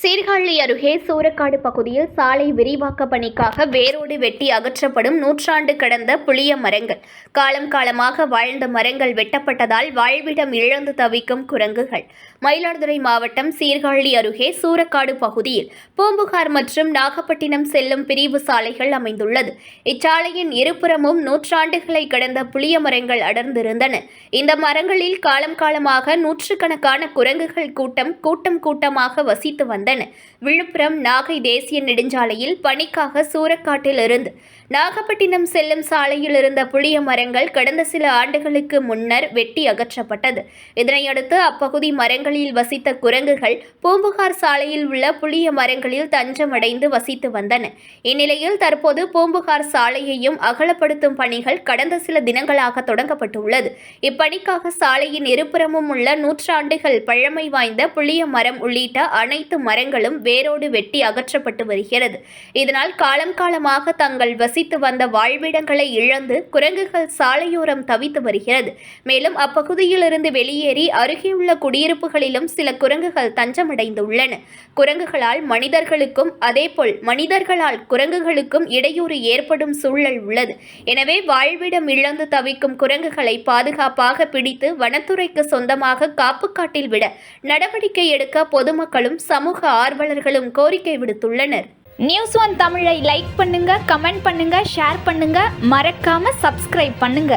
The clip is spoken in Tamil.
சீர்காழி அருகே சூரக்காடு பகுதியில் சாலை விரிவாக்க பணிக்காக வேரோடு வெட்டி அகற்றப்படும் நூற்றாண்டு கடந்த புளிய மரங்கள். காலம் காலமாக வாழ்ந்த மரங்கள் வெட்டப்பட்டதால் வாழ்விடம் இழந்து தவிக்கும் குரங்குகள். மயிலாடுதுறை மாவட்டம் சீர்காழி அருகே சூரக்காடு பகுதியில் பூம்புகார் மற்றும் நாகப்பட்டினம் செல்லும் பிரிவு சாலைகள் அமைந்துள்ளது. இச்சாலையின் இருபுறமும் நூற்றாண்டுகளை கடந்த புளிய மரங்கள் அடர்ந்திருந்தன. இந்த மரங்களில் காலம் காலமாக நூற்றுக்கணக்கான குரங்குகள் கூட்டம் கூட்டம் கூட்டமாக வசித்து வந்தன. விழுப்புரம் நாகை தேசிய நெடுஞ்சாலையில் பணிக்காக சூரக்காட்டில் இருந்து நாகப்பட்டினம் செல்லும் சாலையில் இருந்த புளிய மரங்கள் கடந்த சில ஆண்டுகளுக்கு முன்னர் வெட்டி அகற்றப்பட்டது. இதனையடுத்து அப்பகுதி மரங்களில் வசித்த குரங்குகள் பூம்புகார் சாலையில் உள்ள புளிய மரங்களில் தஞ்சமடைந்து வசித்து வந்தன. இந்நிலையில் தற்போது பூம்புகார் சாலையையும் அகலப்படுத்தும் பணிகள் கடந்த சில தினங்களாக தொடங்கப்பட்டுள்ளது. இப்பணிக்காக சாலையின் இருபுறமும் உள்ள நூற்றாண்டுகள் பழமை வாய்ந்த புளிய மரம் உள்ளிட்ட அனைத்து மரங்களும் வேரோடு வெட்டி அகற்றப்பட்டு வருகிறது. இதனால் காலம் காலமாக தங்கள் வசித்து வந்த வாழ்விடங்களை இழந்து குரங்குகள் சாலையோரம் தவித்து வருகிறது. மேலும் அப்பகுதியிலிருந்து வெளியேறி அருகேயுள்ள குடியிருப்புகளிலும் சில குரங்குகள் தஞ்சமடைந்துள்ளன. குரங்குகளால் மனிதர்களுக்கும் அதேபோல் மனிதர்களால் குரங்குகளுக்கும் இடையூறு ஏற்படும் சூழல் உள்ளது. எனவே வாழ்விடம் இழந்து தவிக்கும் குரங்குகளை பாதுகாப்பாக பிடித்து வனத்துறைக்கு சொந்தமாக காப்புக்காட்டில் விட நடவடிக்கை எடுக்க பொதுமக்களும் சமூக சமூக ஆர்வலர்களும் கோரிக்கை விடுத்துள்ளனர். நியூஸ் ஒன் தமிழை லைக் பண்ணுங்க கமெண்ட் பண்ணுங்க ஷேர் பண்ணுங்க. மறக்காம சப்ஸ்கிரைப் பண்ணுங்க.